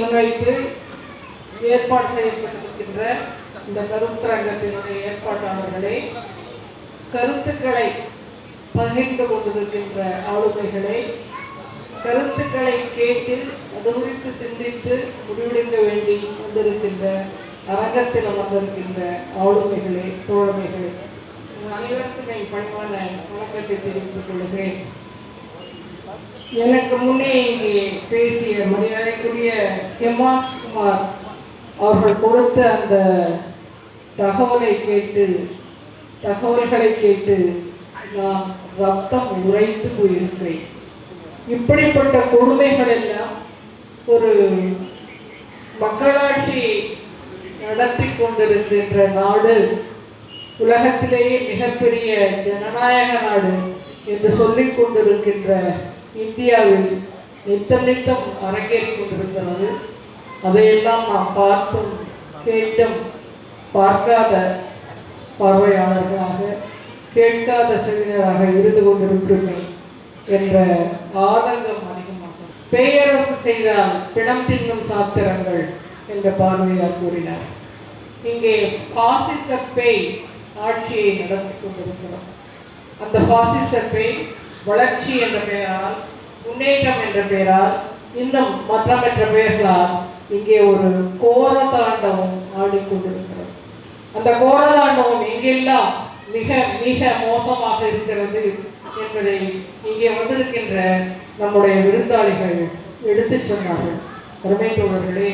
முன்வைத்து ஏற்பாடு செய்யப்பட்டிருக்கின்ற இந்த கருத்தரங்கத்தினுடைய ஏற்பாட்டாளர்களே கருத்துக்களை பகிர்ந்து கொண்டிருக்கின்ற ஆளுமைகளை கருத்துக்களை கேட்டு அது குறித்து சிந்தித்து முடிவெடுக்க வேண்டி வந்திருக்கின்ற அரங்கத்தில் அமர்ந்திருக்கின்ற ஆளுமைகளே தோழமைகளே உங்கள் அனைவருக்கும் என் பணிவான வணக்கத்தை தெரிவித்துக் கொள்கிறேன். எனக்கு முன்னே இங்கே பேசிய மரியாதைக்குரிய ஹெமாஷ் குமார் அவர்கள் கொடுத்த அந்த தகவலை கேட்டு தகவல்களை கேட்டு நான் ரத்தம் உறைத்து போயிருக்கிறேன். இப்படிப்பட்ட கொடுமைகள் எல்லாம் ஒரு மக்களாட்சி நடத்தி கொண்டிருக்கின்ற நாடு உலகத்திலேயே மிகப்பெரிய ஜனநாயக நாடு என்று சொல்லிக் கொண்டிருக்கின்ற இந்தியாவில் நித்தம் நித்தம் அரங்கேறிக் கொண்டிருக்கிறது அதையெல்லாம் நாம் பார்த்தும் கேட்டும் பார்க்காத பார்வையாளர்களாக கேட்காத செவினராக இருந்து கொண்டிருக்கிறோமே என்ற ஆதங்கம் அதிகமாகும். பேயரசு செய்தால் பிணம் தின்னும் சாத்திரங்கள் என்ற பார்வையால் கூறினார். இங்கே பாசிச பேய் ஆட்சியை நடத்தி கொண்டிருக்கிறோம் அந்த பாசிச பேய் வளர்ச்சி என்ற பெயரால் முன்னேற்றம் என்ற பெயரால் இன்னும் மற்றமற்ற பெயர்களால் இங்கே ஒரு கோர தாண்டவம் ஆடிக்கொண்டிருக்கிறது. அந்த கோர தாண்டவம் எங்கெல்லாம் மிக மிக மோசமாக இருக்கிறது என்பதை இங்கே வந்திருக்கின்ற நம்முடைய விருந்தாளிகள் எடுத்துச் சொன்னார்கள். அருமை தோழர்களே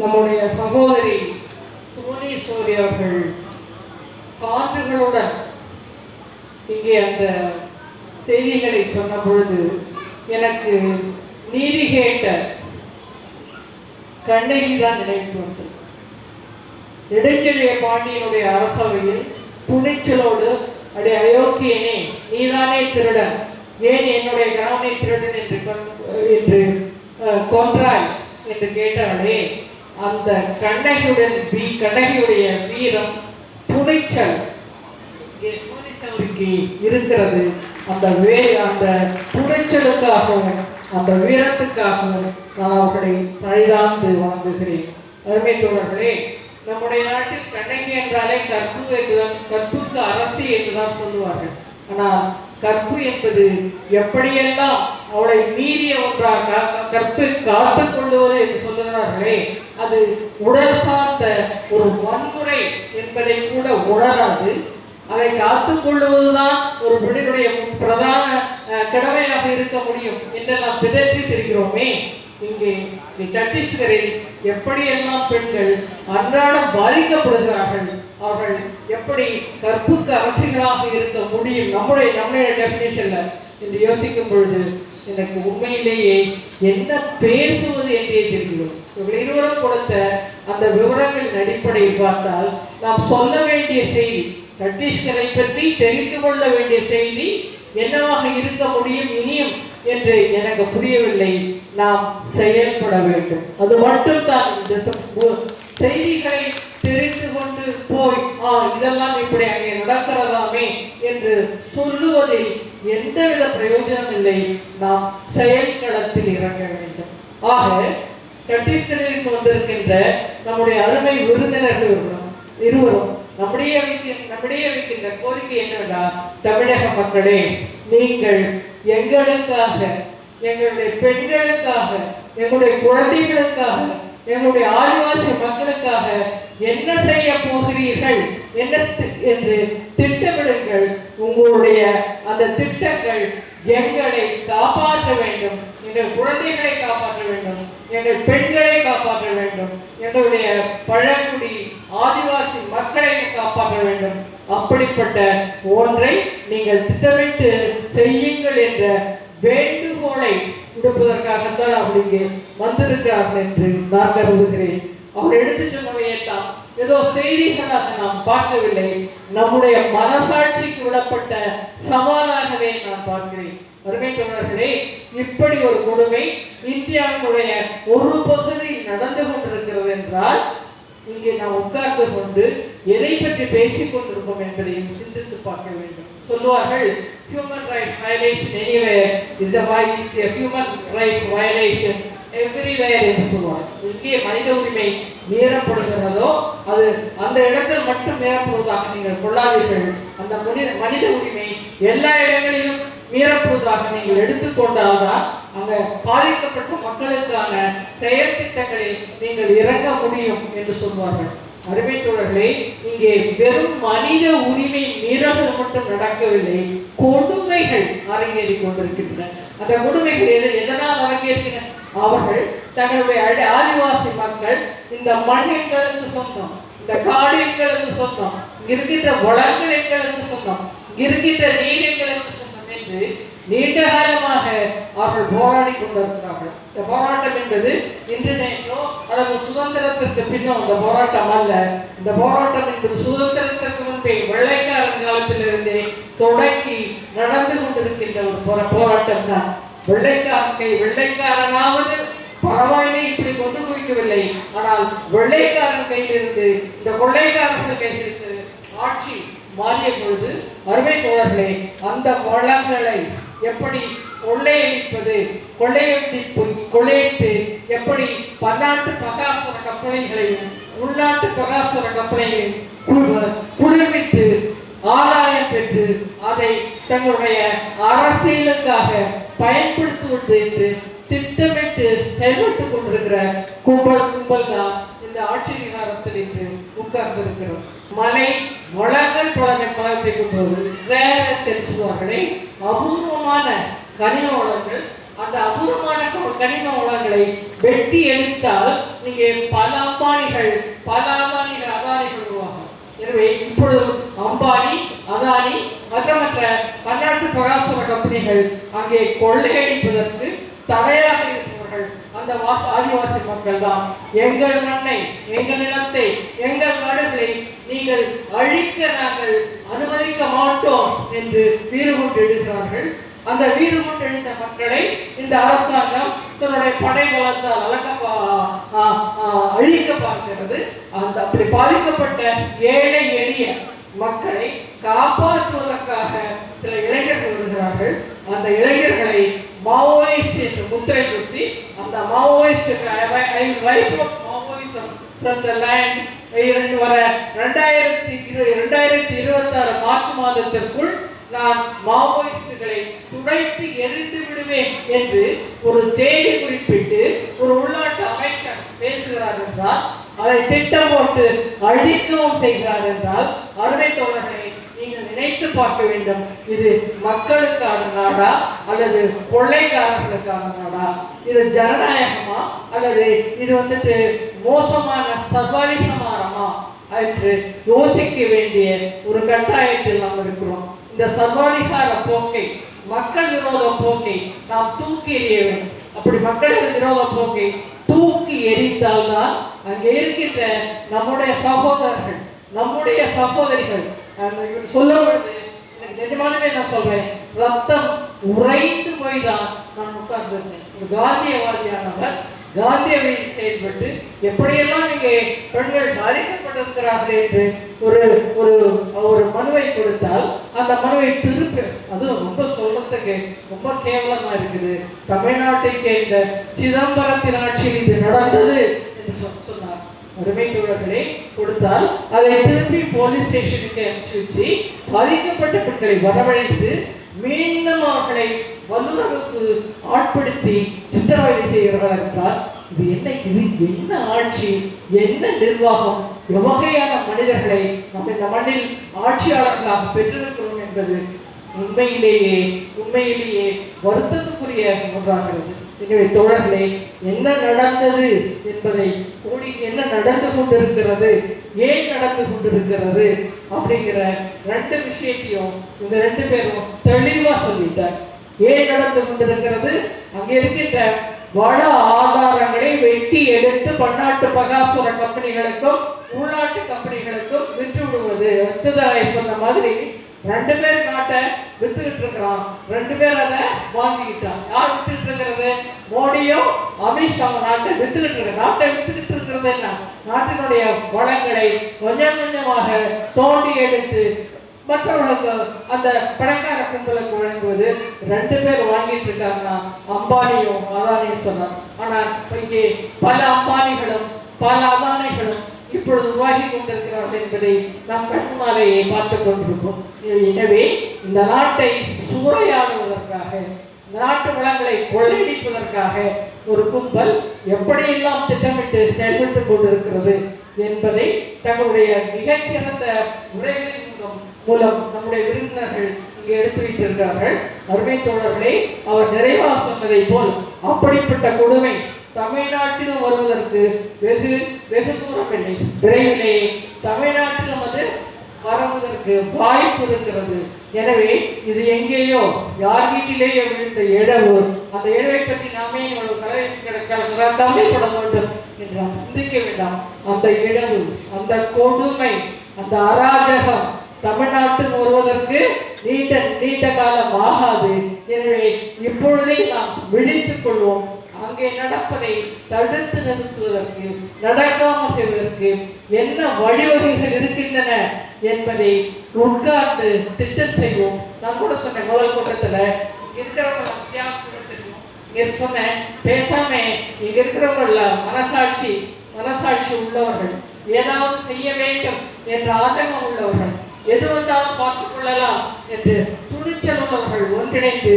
நம்முடைய சகோதரி சுவனீஸ்வரி அவர்கள் காற்றுகளுடன் இங்கே அந்த செய்திகளை சொன்ன பொழுது எனக்கு நீதி கேட்ட கண்ணகி தான் நினைவு வந்தது நெடுஞ்செழிய பாண்டியனுடைய அரசவையில் துணிச்சலோடு அடைய அயோக்கியனே நீதானே திருடன். ஏன் என்னுடைய கணவனை திருடன் என்று என்று அஹ், கொன்றாய்? என்று கேட்டாலே அந்த கண்ணகியுடன் வீ கண்ணகியுடைய வீரம் துணிச்சல். இங்கே சூரியசவருக்கு இருக்கிறது. அந்த வே அந்த துணிச்சலுக்காகவும் அந்த வீரத்துக்காகவும் நான் அவர்களை பழிதாந்து வணங்குகிறேன் அருமை தோழர்களே நம்முடைய நாட்டில் கண்ணகி என்றாலே கற்பு என்றுதான் கற்புக்கு அரசி என்றுதான் சொல்லுவார்கள். ஆனால் கற்பு என்பது எப்படியெல்லாம் அவளை மீறிய ஒன்றாக கற்பு காத்து கொள்வது என்று சொல்லுகிறார்களே அது உடல் சார்ந்த ஒரு வன்முறை என்பதை கூட உணராது. அதை காத்துக் கொள்வதுதான் ஒரு பெண்ணினுடைய பிரதான கடமையாக இருக்க முடியும் என்றெல்லாம் பிதற்றி தெரிகிறோமே. இங்கே சத்தீஸ்கரில் எப்படியெல்லாம் பெண்கள் அன்றாடம் பாதிக்கப்படுகிறார்கள் அவர்கள் எப்படி கற்புக்கு அரசிகளாக இருக்க முடியும்? நம்முடைய நம்முடைய டெபினேஷன்ல என்று யோசிக்கும் பொழுது எனக்கு உண்மையிலேயே என்ன பேசுவது என்றே தெரியும் இவர்கள் இருவரும் கொடுத்த அந்த விவரங்களின் அடிப்படையில் பார்த்தால் நாம் சொல்ல வேண்டிய செய்தி சட்டீஸ்கரை பற்றி தெரிந்து கொள்ள வேண்டிய செய்தி என்னவாக இருக்க முடியும் இனியும் என்று எனக்கு புரியவில்லை. நாம் செயல்பட வேண்டும். அது மட்டும்தான் இந்த செய்திகளை தெரிந்து கொண்டு போய் ஆ இதெல்லாம் இப்படி அங்கே நடக்கிறதாமே என்று சொல்லுவதில் எந்தவித பிரயோஜனம் இல்லை. நாம் செயல்களத்தில் இறங்க வேண்டும். ஆக சட்டீஸ்கரில் வந்திருக்கின்ற நம்முடைய அருமை விருந்தினர்கள் இருவரும் நம்முடைய நம்முடைய வைக்கின்ற கோரிக்கை என்னவென்றால் தமிழக மக்களே நீங்கள் எங்களுக்காக எங்களுடைய பெண்களுக்காக எங்களுடைய குழந்தைகளுக்காக எங்களுடைய ஆதிவாசி மக்களுக்காக என்ன செய்ய போகிறீர்கள் என்ன என்று திட்டமிடுங்கள். உங்களுடைய அந்த திட்டங்கள் எங்களை காப்பாற்ற வேண்டும். எங்கள் குழந்தைகளை காப்பாற்ற வேண்டும். எங்கள் பெண்களை காப்பாற்ற வேண்டும். எங்களுடைய பழங்குடி ஆதிவாசி மக்களை காப்பாற்ற வேண்டும். அப்படிப்பட்ட ஒன்றை நீங்கள் திட்டமிட்டு செய்யுங்கள் என்ற வேண்டுகோளை விடுப்பதற்காகத்தான் அவளுக்கு இங்கே வந்திருக்கிறார்கள் என்று நான் கருதுகிறேன். அவர் எடுத்து சொன்னவையெல்லாம் ஏதோ செய்திகளாக நாம் பார்க்கவில்லை. நம்முடைய மனசாட்சிக்கு விடப்பட்ட சவாலாகவே நான் பார்க்கிறேன். அருமை தோழர்களே இப்படி ஒரு கொடுமை இந்தியாவினுடைய ஒரு பகுதியில் நடந்து கொண்டிருக்கிறது என்றால் இங்கே நாம் உட்கார்ந்து கொண்டு எதை பற்றி பேசிக் கொண்டிருக்கோம் என்பதையும் சிந்தித்து பார்க்க வேண்டும். சொல்லுவார்கள் human rights violation anyway is a is human rights violation everywhere என்று சொல்லுவார் எங்கே மனித உரிமை மீறப்படுகிறதோ அது அந்த இடத்தில் மட்டும் மீறப்படுவதாக நீங்கள் கொள்ளாதீர்கள். அந்த மனித மனித உரிமை எல்லா இடங்களிலும் மீறப்படுவதாக நீங்கள் எடுத்துக்கொண்டால்தான் அங்க பாதிக்கப்பட்ட மக்களுக்கான செயல் திட்டங்களில் நீங்கள் இறங்க முடியும் என்று சொல்வார்கள். அருமை தோழர்களே இங்கே வெறும் மனித உரிமை மீறல் மட்டும் நடக்கவில்லை கொடுமைகள் அரங்கேறிக் கொண்டிருக்கின்றன. அந்த கொடுமைகள் எது எதனால் அரங்கேறுகின்றன? அவர்கள் தங்களுடைய அடி- ஆதிவாசி மக்கள் இந்த மண் எங்களுக்கு சொந்தம் இந்த காடு எங்களுக்கு சொந்தம் இருக்கின்ற வளங்கள் எங்களுக்கு சொந்தம் இருக்கின்ற நீர் எங்களுக்கு என்று நீண்ட காலமாக அவர்கள் போராடி கொண்டிருக்கிறார்கள். இந்த போராட்டம் என்பது இன்று நேற்றோ அல்லது சுதந்திரத்திற்கு பின்னோ இந்த போராட்டம் அல்ல. இந்த போராட்டம் என்பது சுதந்திரத்திற்கு முன்பே வெள்ளைக்காரன் காலத்திலிருந்தே தொடங்கி நடந்து கொண்டிருக்கின்ற ஒரு போரா- போராட்டம் தான். வெள்ளைக்காரன் கை வெள்ளைக்காரனாவது பரவாயில்லை இப்படி கொண்டு குவிக்கவில்லை ஆனால் வெள்ளைக்காரன் கையிலிருந்து இந்த கொள்ளைக்காரர்கள் கையிலிருந்து ஆட்சி மாறிய பொழுது அருமை தோழர்களே அந்த வளங்களை எப்படி கொள்ளையடிப்பது? கொள்ளையடிப்பு கொள்ளையிட்டு எப்படி பன்னாட்டு பகாசுர கம்பெனிகளையும் உள்நாட்டு பகாசுர கம்பெனிகளையும் குழு- ஆதாயம் பெற்று அதை தங்களுடைய அரசியலுக்காக பயன்படுத்துவது என்று திட்டமிட்டு செயல்பட்டுக் கொண்டிருக்கிற கும்பல் கும்பல் தான் ஆட்சி அதிகாரத்தில் இன்று உட்கார்ந்திருக்கிறோம். மலை வளங்கள் பழமை போது வேற சொல்வார்களே அபூர்வமான கனிம வளங்கள் அந்த அபூர்வமான கனிம வளங்களை வெட்டி எடுத்தால் இங்கே பல அம்பானிகள் பல அம்பானிகள் அதானிகள் உருவாகும். எனவே இப்பொழுது அம்பானி அதானி மற்றமற்ற பன்னாட்டு பிரகாசன கம்பெனிகள் அங்கே கொள்ளையடிப்பதற்கு தடையாக இருக்கும் அந்த ஆதிவாசி மக்கள் தான் எங்கள் மண்ணை எங்கள் நிலத்தை எங்கள் நாடுகளை நீங்கள் அழிக்க நாங்கள் அனுமதிக்க மாட்டோம் என்று வீறு கொண்டு எழுகிறார்கள் அந்த வீறு கொண்டு எழுந்த மக்களை இந்த அரசாங்கம் தன்னுடைய படை பலத்தால் அழக்க அழிக்க பார்க்கிறது. அந்த அப்படி பாதிக்கப்பட்ட ஏழை எளிய மக்களை காப்பாற்றுவதற்காக சில இளைஞர்கள் வருகிறார்கள். அந்த இளைஞர்களை மாவோயிஸ்ட் என்று முத்திரை குத்தி அந்த Maoist Maoism from the land இரண்டு வர ரெண்டாயிரத்தி இரு ரெண்டாயிரத்தி இருபத்தி ஆறு மார்ச் மாதத்திற்குள் நான் மாவோயிஸ்டுகளை துடைத்து எரிந்து விடுவேன் என்று ஒரு தேதி குறிப்பிட்டு ஒரு உள்நாட்டு அமைச்சர் பேசுகிறார் என்றால் அதை திட்டம் போட்டு அழிக்கவும் செய்கிறார் என்றால் அருமை தோழர்களை நினைத்து பார்க்க வேண்டும். இது மக்களுக்கான நாடா அல்லது கொள்ளைக்காரர்களுக்கான நாடா? இது ஜனநாயகமா? அல்லது இது வந்துட்டு மோசமான சர்வாதிகமானமா என்று யோசிக்க வேண்டிய ஒரு கட்டாயத்தில் நாம் இருக்கிறோம். இந்த சர்வாதிகார போக்கை மக்கள் விரோத போக்கை நாம் தூக்கி எறிய வேண்டும். அப்படி மக்கள் விரோத போக்கை தூக்கி எரித்தால்தான் அங்கே இருக்கின்ற நம்முடைய சகோதரர்கள் நம்முடைய சகோதரிகள் இவர் சொல்ல பொழுது எனக்கு நிஜமாலுமே நான் சொல்றேன். ரத்தம் உறைந்து போய் தான் நான் உட்கார்ந்திருந்தேன். ஒரு காந்தியவாதியானவர் காந்திய வழியில் செயல்பட்டு எப்படியெல்லாம் இங்கே பெண்கள் பாதிக்கப்பட்டிருக்கிறார்கள் என்று ஒரு ஒரு ஒரு மனுவை கொடுத்தால் அந்த மனுவை திருப்பி அதுவும் ரொம்ப சொல்றதுக்கு ரொம்ப கேவலமா இருக்குது. தமிழ்நாட்டை சேர்ந்த சிதம்பரத்தின் ஆட்சியில் இது நடந்தது என்று சொ- சொன்னார் கொடுத்தால் அதை திரும்பி போலீஸ் ஸ்டேஷனுக்கு அனுப்பிச்சு வச்சு பாதிக்கப்பட்ட பெண்களை வரவழைத்து மீண்டும் அவர்களை வல்லுறவுக்கு ஆட்படுத்தி சித்திரவதை செய்கிறவர்கள் என்றால் இது என்ன இது என்ன ஆட்சி என்ன நிர்வாகம் எவ்வகையான மனிதர்களை நம்ம இந்த மண்ணில் ஆட்சியாளர்களாக பெற்றிருக்கிறோம் என்பது உண்மையிலேயே உண்மையிலேயே வருத்தத்துக்குரிய ஒன்றாகிறது. எனவே தோழர்களே என்ன நடந்தது என்பதை கூடி என்ன நடந்து கொண்டிருக்கிறது ஏன் நடந்து கொண்டிருக்கிறது அப்படிங்கிற ரெண்டு விஷயத்தையும் இந்த ரெண்டு பேரும் தெளிவாக சொல்லிட்டார் ஏன் நடந்து கொண்டிருக்கிறது? அங்கே இருக்கின்ற வள ஆதாரங்களை வெட்டி எடுத்து பன்னாட்டு பகாசுர கம்பெனிகளுக்கும் உள்நாட்டு கம்பெனிகளுக்கும் விற்று விடுவது சொன்ன மாதிரி ரெண்டு பேர் நாட்டை வித்துக்கிட்டு இருக்கிறான் ரெண்டு பேர் அதை வாங்கிக்கிட்டான் யார் வித்துக்கிட்டு இருக்கிறது மோடியும் அமித்ஷா நாட்டை வித்துக்கிட்டு இருக்க நாட்டை வித்துக்கிட்டு இருக்கிறது என்ன? நாட்டினுடைய வளங்களை கொஞ்சம் கொஞ்சமாக தோண்டி எடுத்து மற்றவர்களுக்கு அந்த பணக்கார கும்பலுக்கு வழங்குவது ரெண்டு பேர் வாங்கிட்டு இருக்காங்கன்னா அம்பானியும் அதானியும் சொன்னார் ஆனால் இங்கே பல அம்பானிகளும் பல அதானிகளும் இப்பொழுது உருவாகி கொண்டிருக்கிறார்கள் என்பதை நாம் கண்முன்னாலேயே பார்த்து கொண்டிருக்கோம் எனவே இந்த நாட்டை சூறையாடுவதற்காக இந்த நாட்டு வளங்களை கொள்ளையடிப்பதற்காக ஒரு கும்பல் எப்படியெல்லாம் திட்டமிட்டு செயல்பட்டுக் கொண்டிருக்கிறது என்பதை தங்களுடைய மிகச்சிறந்த உரைகளின் மூலம் மூலம் நம்முடைய விருந்தினர்கள் இங்கே எடுத்து வைத்திருக்கிறார்கள். அருமை தோழர்களே அவர் நிறைவாக சொன்னதை போல் அப்படிப்பட்ட கொடுமை தமிழ்நாட்டிலும் வருவதற்கு வெகு வெகு தூரம் இல்லை. விரைவிலே தமிழ்நாட்டிலும் வந்து வருவதற்கு வாய்ப்பு இருக்கிறது. எனவே இது எங்கேயோ யார் வீட்டிலேயோ விழுந்த இடவு அந்த இடவை பற்றி நாமே இவ்வளவு கலை தமிழ்பட வேண்டும் என்று நாம் சிந்திக்க வேண்டாம். அந்த இடவு அந்த கொடுமை அந்த அராஜகம் தமிழ்நாட்டுக்கு வருவதற்கு நீண்ட நீண்ட காலம் ஆகாது. எனவே இப்பொழுதே நாம் விழித்துக் கொள்வோம். அங்கே நடப்பதை தடுத்து நிறுத்துவதற்கு நடக்காமல் செய்வதற்கு என்ன வழிவகைகள் இருக்கின்றன என்பதை உட்கார்ந்து திட்டம் செய்வோம். நான் கூட சொன்ன முதல் கூட்டத்துல இருக்கிறவங்க வித்தியாசம் தெரியும். சொன்னேன் பேசாம இங்க இருக்கிறவங்கள மனசாட்சி மனசாட்சி உள்ளவர்கள். ஏதாவது செய்ய வேண்டும் என்ற ஆதங்கம் உள்ளவர்கள். எது வந்தாலும் பார்த்துக் கொள்ளலாம் என்று துணிச்சல் உள்ளவர்கள் ஒன்றிணைந்து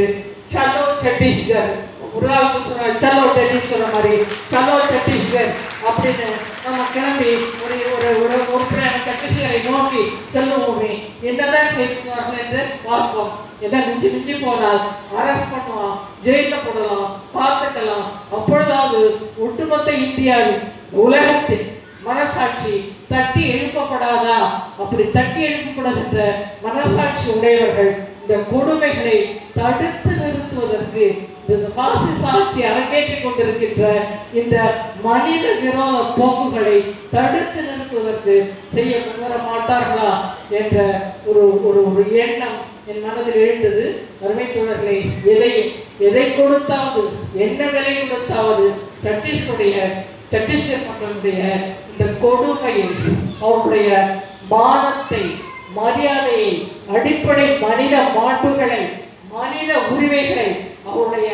சலோ சத்தீஸ்கர் ஒரு ஆளுக்கு சொன்ன மாதிரி சலோ சத்தீஸ்கர் அப்படின்னு நம்ம கிளம்பி ஒரு ஒரு ஒரு உறுப்பினர் சத்தீஸ்கரை நோக்கி செல்லுவோமே என்னதான் செய்வார்கள் என்று பார்ப்போம். என்ன மிஞ்சி மிஞ்சி போனால் அரெஸ்ட் பண்ணுவான் ஜெயில போடலாம் பார்த்துக்கலாம். அப்பொழுதாவது ஒட்டுமொத்த இந்தியாவில் உலகத்தில் மனசாட்சி தட்டி எழுப்பப்படாதா? அப்படி தட்டி எழுப்பப்படுகின்ற மனசாட்சி உடையவர்கள் இந்த கொடுமைகளை தடுத்து நிறுத்துவதற்கு இந்த பாசிச ஆட்சி அரங்கேற்றிக் கொண்டிருக்கின்ற இந்த மனித விரோத போக்குகளை தடுத்து நிறுத்துவதற்கு செய்ய முன்வர மாட்டார்களா என்ற ஒரு ஒரு ஒரு எண்ணம் என் மனதில் எழுந்தது. அருமை தோழர்களை எதை எதை கொடுத்தாவது என்ன விலை கொடுத்தாவது சத்தீஸ்கருடைய சத்தீஸ்கர் மக்களுடைய இந்த கொடுமையை அவருடைய மானத்தை மரியாதையை அடிப்படை மனித மாண்புகளை மனித உரிமைகளை அவருடைய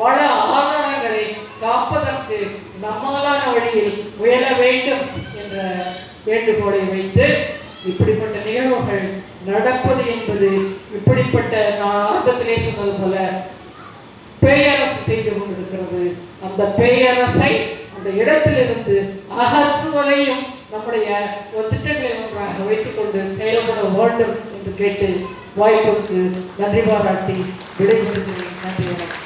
பல ஆதாரங்களை காப்பதற்கு நம்மாலான வழியில் முயல வேண்டும் என்ற வேண்டுகோளை வைத்து இப்படிப்பட்ட நிகழ்வுகள் நடப்பது என்பது இப்படிப்பட்ட நான் ஆரம்பத்திலே சொன்னது போல பேயரசு செய்து கொண்டிருக்கிறது. அந்த பேயரசை அந்த இடத்திலிருந்து அகற்றுவதையும் நம்முடைய ஒரு திட்டங்களை ஒன்றாக வைத்துக்கொண்டு செயல்பட வேண்டும் என்று கேட்டு வாய்ப்புக்கு நன்றி பாராட்டி விடைபெறுகிறேன். நன்றி வணக்கம்